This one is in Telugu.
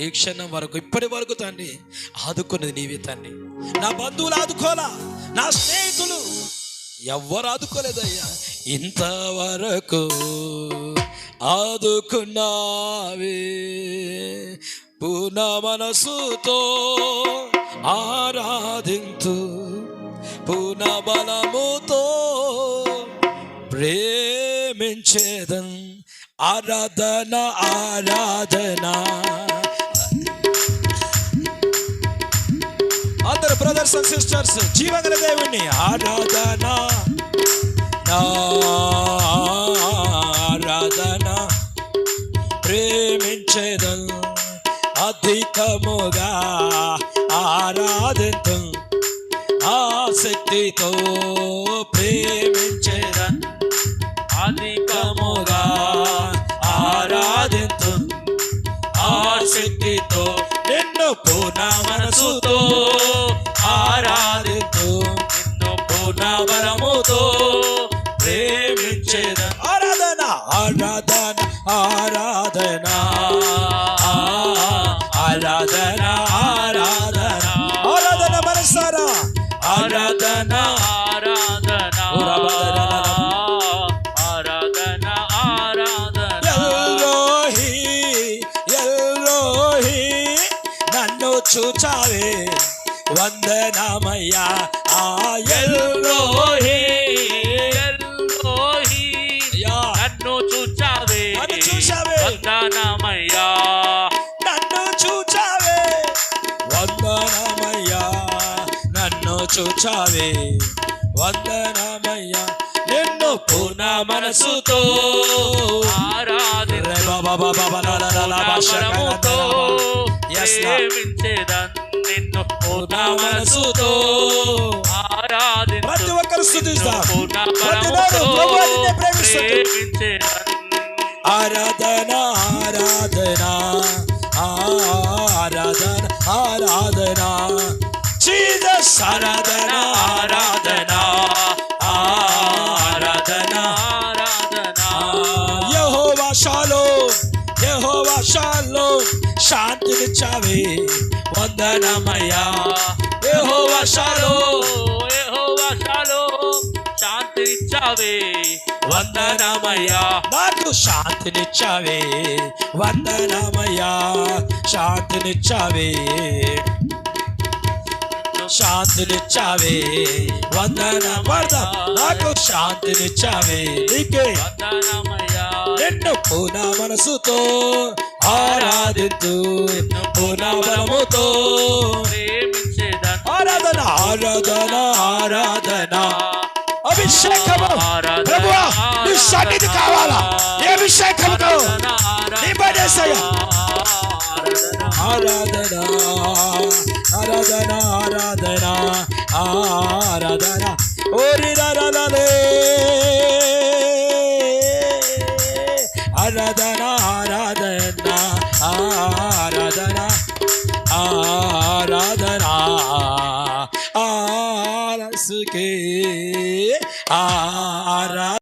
ఈ క్షణం వరకు? ఇప్పటి వరకు తండ్రి ఆదుకున్నది నీవే తండ్రి. నా బంధువులు ఆదుకోలా నా స్నేహితులు? ఎవ్వరు ఆదుకోలేదయ్యా. ఇంతవరకు ఆదుకున్నావే. పూర్ణ మనసుతో ఆరాధింతు పూర్ణ బలముతో ప్రేమించేదన్ ఆరాధన ఆరాధన. అందరు బ్రదర్స్ అండ్ సిస్టర్స్ జీవగల దేవుణ్ణి. ఆరాధన ఆరాధన. ప్రేమించేదం అధికముగా ఆరాధితం. ఆసక్తితో ప్రేమించేదన్ నిన్ను పూర్ణ మనసుతో ఆరాధితూ నిన్ను పూర్ణ బలముతో ప్రేమించేద. ఆరాధన ఆరాధన ఆరాధన. ఆరాధన ఆరాధన. ఆరాధన మనసారా? ఆరాధన ఆరాధన. చూచావే వందనమయ్యా ఆ ఎల్లోహి ఎల్లోహి. నన్ను చూచావే నన్ను చూచావే. వందనమయ్యా నన్ను చూచావే వందనమయ్యా నన్ను చూచావే వందనమయ్యా నిన్ను పూర్ణ మనసుతో ఆరాధించు రే బాబా బాబా బాబా లా ప్రేమించేదన్ నిన్ను పూర్ణ మనసుతో ఆరాధించు. ప్రతి ఒక్కరు స్తుతిస్తాం పూర్ణ ప్రతి నోరు బలముతో ప్రభువా నిన్నే ప్రేమిస్తుంది. ప్రేమించేదన్ ఆరాధన ఆరాధన ఆరాధన ఆరాధన. జీసస్ ఆరాధన ఆరాధన. ఆరాధన. శాంతినిచ్చావే వందనమయ్యా. యెహోవా షాలోమ్ యెహోవా షాలోమ్ శాంతినిచ్చావే. వందనమయ్యా. నాకు శాంతినిచ్చావే. వందనమయ్యా. శాంతినిచ్చావే. శాంతినిచ్చావే. వందన పడదాం నాకు శాంతినిచ్చావే. నీకే. వందనమయ్యా. నిన్ను నా మనసుతో ఆరాధిద్దు పూర్ణ బలముతో ఆరాధన ఆరాధన ఆరాధన. అభిషేకము. ప్రభువా నీ సన్నిధి కావాలా? ఏ అభిషేకంతో నీ పడేసయ్యా ఆరాధన ఆరాధన ఆరాధన. ఆరాధన. ఓరి రలలే ఆరాధన ఆరాధన ఆరాధన ఆరాధన. ఆరసుకే ఆరా